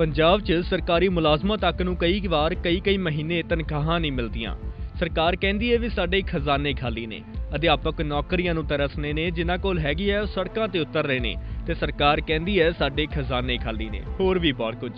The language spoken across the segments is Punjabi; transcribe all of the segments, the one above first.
ਪੰਜਾਬ 'ਚ ਸਰਕਾਰੀ ਮੁਲਾਜ਼ਮਾਂ ਤੱਕ ਨੂੰ ਕਈ ਵਾਰ ਕਈ-ਕਈ ਮਹੀਨੇ ਤਨਖਾਹਾਂ ਨਹੀਂ ਮਿਲਦੀਆਂ। ਸਰਕਾਰ ਕਹਿੰਦੀ ਹੈ ਵੀ ਸਾਡੇ ਖਜ਼ਾਨੇ ਖਾਲੀ ਨੇ। ਅਧਿਆਪਕ ਨੌਕਰੀਆਂ ਨੂੰ ਤਰਸਨੇ ਨੇ, ਜਿਨ੍ਹਾਂ ਕੋਲ ਹੈਗੀ ਹੈ, ਉਹ ਸੜਕਾਂ ਤੇ ਉਤਰ ਰਹੇ ਨੇ ਤੇ ਸਰਕਾਰ ਕਹਿੰਦੀ ਹੈ ਸਾਡੇ ਖਜ਼ਾਨੇ ਖਾਲੀ ਨੇ। ਹੋਰ ਵੀ ਬਹੁਤ ਕੁਝ।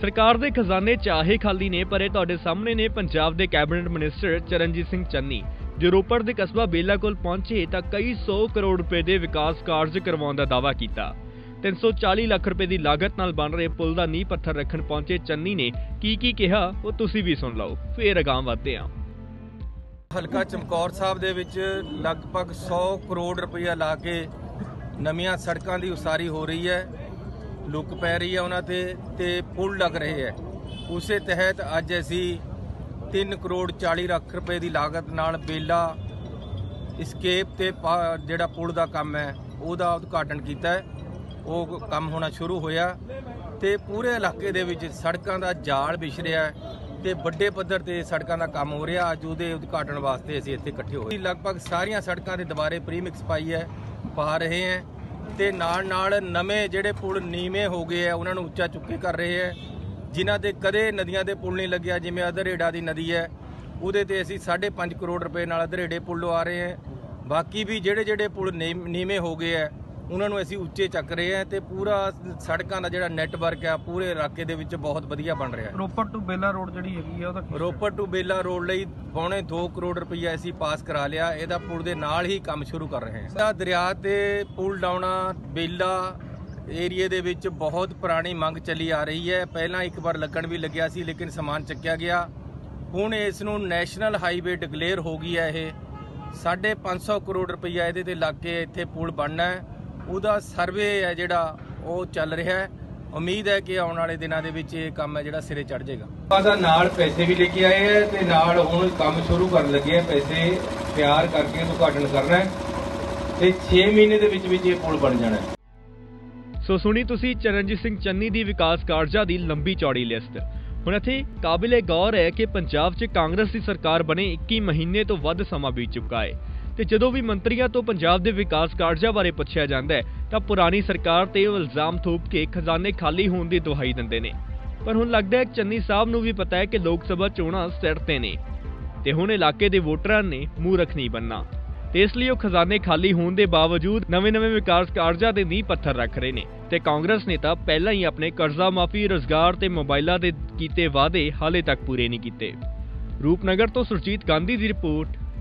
ਸਰਕਾਰ ਦੇ ਖਜ਼ਾਨੇ ਚਾਹੇ ਖਾਲੀ ਨੇ, ਪਰ ਇਹ ਤੁਹਾਡੇ ਸਾਹਮਣੇ ਨੇ ਪੰਜਾਬ ਦੇ ਕੈਬਨਿਟ ਮਿਨਿਸਟਰ ਚਰਨਜੀਤ ਸਿੰਘ ਚੰਨੀ, ਜੋ ਰੋਪੜ ਦੇ ਕਸਬਾ ਬੇਲਾ ਕੋਲ ਪਹੁੰਚੇ ਤਾਂ ਕਈ 100 ਕਰੋੜ ਰੁਪਏ ਦੇ ਵਿਕਾਸ ਕਾਰਜ ਕਰਵਾਉਣ ਦਾ ਦਾਅਵਾ ਕੀਤਾ। 340 ਲੱਖ ਰੁਪਏ ਦੀ ਲਾਗਤ ਨਾਲ ਬਣ ਰਹੇ ਪੁਲ ਦਾ ਨੀਂਹ ਪੱਥਰ ਰੱਖਣ ਪਹੁੰਚੇ ਚੰਨੀ ਨੇ ਕੀ ਕੀ ਕਿਹਾ, ਉਹ ਤੁਸੀਂ ਵੀ ਸੁਣ ਲਓ। ਫੇਰ ਅਗਾਂਹ ਵਧਦੇ ਹਾਂ। ਹਲਕਾ ਚਮਕੌਰ ਸਾਹਿਬ ਦੇ ਵਿੱਚ ਲਗਭਗ 100 ਕਰੋੜ ਰੁਪਈਆ ਲਾ ਕੇ ਨਵੀਆਂ ਸੜਕਾਂ ਦੀ ਉਸਾਰੀ ਹੋ ਰਹੀ ਹੈ। ਲੁੱਕ ਪੈ ਰਹੀ ਹੈ ਉਹਨਾਂ ਤੇ ਤੇ ਪੁਲ ਲੱਗ ਰਹੇ ਹੈ। ਉਸੇ ਤਹਿਤ ਅੱਜ ਅਸੀਂ 3 ਕਰੋੜ 40 ਲੱਖ ਰੁਪਏ ਦੀ ਲਾਗਤ ਨਾਲ ਬੇਲਾ escape ਤੇ ਪਾ- ਜਿਹੜਾ ਪੁਲ ਦਾ ਕੰਮ ਹੈ, ਉਹਦਾ ਉਦਘਾਟਨ ਕੀਤਾ ਹੈ। ਉਹ ਕੰਮ ਹੋਣਾ ਸ਼ੁਰੂ ਹੋਇਆ ਤੇ ਪੂਰੇ ਇਲਾਕੇ ਦੇ ਵਿੱਚ ਸੜਕਾਂ ਦਾ ਜਾਲ ਵਿਛ ਰਿਹਾ ਹੈ ਤੇ ਵੱਡੇ ਪੱਧਰ ਤੇ ਸੜਕਾਂ ਦਾ ਕੰਮ ਹੋ ਰਿਹਾ। ਅੱਜ ਉਹਦੇ ਉਦਘਾਟਨ ਵਾਸਤੇ ਅਸੀਂ ਇੱਥੇ ਇਕੱਠੇ ਹੋਏ। ਲਗਭਗ ਸਾਰੀਆਂ ਸੜਕਾਂ ਦੇ ਦੁਬਾਰੇ ਪ੍ਰੀਮਿਕਸ ਪਾਈ ਹੈ, ਪਾ ਰਹੇ ਹੈ ਤੇ ਨਾਲ ਨਾਲ ਨਵੇਂ ਜਿਹੜੇ ਪੁਲ ਨੀਵੇਂ ਹੋ ਗਏ ਆ ਉਹਨਾਂ ਨੂੰ ਉੱਚਾ ਚੁੱਕੇ ਕਰ ਰਹੇ ਹੈ, ਜਿਨ੍ਹਾਂ ਤੇ ਕਦੇ ਨਦੀਆਂ ਦੇ ਪੁਲ ਨਹੀਂ ਲੱਗਿਆ, ਜਿਵੇਂ ਅਧਰੇੜਾ ਦੀ ਨਦੀ ਹੈ, ਉਹਦੇ ਤੇ ਅਸੀਂ 5.5 ਕਰੋੜ ਰੁਪਏ ਨਾਲ ਅਧਰੇੜੇ ਪੁਲ ਲਵਾ ਰਹੇ ਹਾਂ। ਬਾਕੀ ਵੀ ਜਿਹੜੇ ਜਿਹੜੇ ਪੁਲ ਨੀ- ਨੀਵੇਂ ਹੋ ਗਏ ਆ ਉਹਨਾਂ ਨੂੰ ਅਸੀਂ ਉੱਚੇ ਚੱਕ ਰਹੇ ਹਾਂ ਤੇ ਪੂਰਾ ਸੜਕਾਂ ਦਾ ਜਿਹੜਾ ਨੈਟਵਰਕ ਆ ਪੂਰੇ ਇਲਾਕੇ ਦੇ ਵਿੱਚ ਬਹੁਤ ਵਧੀਆ ਬਣ ਰਿਹਾ ਹੈ। ਰੋਪੜ ਟੂ ਬੇਲਾ ਰੋਡ ਜਿਹੜੀ ਹੈਗੀ ਆ ਉਹਦਾ ਰੋਪੜ ਟੂ ਬੇਲਾ ਰੋਡ ਲਈ ਪੌਣੇ 2 ਕਰੋੜ ਰੁਪਈਆ ਅਸੀਂ ਪਾਸ ਕਰਾ ਲਿਆ ਇਹਦਾ ਪੁਲ ਦੇ ਨਾਲ ਹੀ ਕੰਮ ਸ਼ੁਰੂ ਕਰ ਰਹੇ ਹਾਂ। ਇਹਦਾ ਦਰਿਆ ਤੇ ਪੁਲ ਡਾਉਣਾ ਬੇਲਾ ਏਰੀਏ ਦੇ ਵਿੱਚ ਬਹੁਤ ਪੁਰਾਣੀ ਮੰਗ ਚੱਲੀ ਆ ਰਹੀ ਹੈ। ਪਹਿਲਾਂ ਇੱਕ ਵਾਰ ਲੱਗਣ ਵੀ ਲੱਗਿਆ ਸੀ ਲੇਕਿਨ ਸਮਾਨ ਚੱਕਿਆ ਗਿਆ। ਹੁਣ ਇਸ ਨੂੰ ਨੈਸ਼ਨਲ ਹਾਈਵੇ ਡਿਕਲੇਅਰ ਹੋ ਗਈ ਹੈ ਇਹ। 550 ਕਰੋੜ ਰੁਪਈਆ ਇਹਦੇ ਤੇ ਲੱਗ ਕੇ ਇੱਥੇ ਪੁਲ ਬਣਨਾ ਹੈ। ਉਹਦਾ ਸਰਵੇ ਹੈ ਜਿਹੜਾ ਉਹ ਚੱਲ ਰਿਹਾ ਹੈ। ਉਮੀਦ ਹੈ ਕਿ ਆਉਣ ਵਾਲੇ ਦਿਨਾਂ ਦੇ ਵਿੱਚ ਇਹ ਕੰਮ ਹੈ ਜਿਹੜਾ ਸਿਰੇ ਚੜ ਜਾਏਗਾ। ਉਹਦਾ ਨਾਲ ਪੈਸੇ ਵੀ ਲੈ ਕੇ ਆਏ ਹੈ ਤੇ ਨਾਲ ਹੁਣ ਕੰਮ ਸ਼ੁਰੂ ਕਰਨ ਲੱਗੇ ਹੈ। ਪੈਸੇ ਤਿਆਰ ਕਰਕੇ ਉਦਘਾਟਨ ਕਰਨਾ ਹੈ ਤੇ 6 ਮਹੀਨੇ ਦੇ ਵਿੱਚ ਵਿੱਚ ਇਹ ਪੁਲ ਬਣ ਜਾਣਾ ਹੈ। ਸੋ ਸੁਣੀ ਤੁਸੀਂ ਚਰਨਜੀਤ ਸਿੰਘ ਚੰਨੀ ਦੀ ਵਿਕਾਸ ਕਾਰਜਾਂ ਦੀ ਲੰਬੀ ਚੌੜੀ ਲਿਸਟ। ਹੁਣ ਇੱਥੇ ਕਾਬਿਲੇ ਗੌਰ ਹੈ ਕਿ ਪੰਜਾਬ 'ਚ ਕਾਂਗਰਸ ਦੀ ਸਰਕਾਰ ਬਣੇ 21 ਮਹੀਨੇ ਤੋਂ ਵੱਧ ਸਮਾਂ ਬੀਤ ਚੁੱਕਾ ਹੈ। ਤੇ ਜਦੋਂ ਵੀ ਮੰਤਰੀਆਂ ਤੋਂ ਪੰਜਾਬ ਦੇ ਵਿਕਾਸ ਕਾਰਜਾਂ ਬਾਰੇ ਪੁੱਛਿਆ ਜਾਂਦਾ ਹੈ, ਤਾਂ ਪੁਰਾਣੀ ਸਰਕਾਰ ਤੇ ਉਹ ਇਲਜ਼ਾਮ ਥੋਪ ਕੇ ਖਜ਼ਾਨੇ ਖਾਲੀ ਹੋਣ ਦੀ ਦੁਹਾਈ ਦਿੰਦੇ ਨੇ। ਪਰ ਹੁਣ ਲੱਗਦਾ ਹੈ ਚੰਨੀ ਸਾਹਿਬ ਨੂੰ ਵੀ ਪਤਾ ਹੈ ਕਿ ਲੋਕ ਸਭਾ ਚੋਣਾਂ ਸਿਰ ਤੇ ਨੇ ਤੇ ਹੁਣ ਇਲਾਕੇ ਦੇ ਵੋਟਰਾਂ ਨੇ ਮੂਰਖ ਨਹੀਂ ਬੰਨਾ ਤੇ ਇਸ ਲਈ ਉਹ ਖਜ਼ਾਨੇ ਖਾਲੀ ਹੋਣ ਦੇ ਬਾਵਜੂਦ ਨਵੇਂ-ਨਵੇਂ ਵਿਕਾਸ ਕਾਰਜਾਂ ਦੇ ਨੀਂਹ ਪੱਥਰ ਰੱਖ ਰਹੇ ਨੇ ਤੇ ਕਾਂਗਰਸ ਨੇ ਤਾਂ ਪਹਿਲਾਂ ਹੀ ਆਪਣੇ ਕਰਜ਼ਾ ਮਾਫੀ, ਰੋਜ਼ਗਾਰ ਤੇ ਮੋਬਾਈਲਾਂ ਦੇ ਕੀਤੇ ਵਾਅਦੇ ਹਾਲੇ ਤੱਕ ਪੂਰੇ ਨਹੀਂ ਕੀਤੇ। ਰੂਪਨਗਰ ਤੋਂ ਸੁਰਜੀਤ ਗਾਂਧੀ ਦੀ ਰਿਪੋਰਟ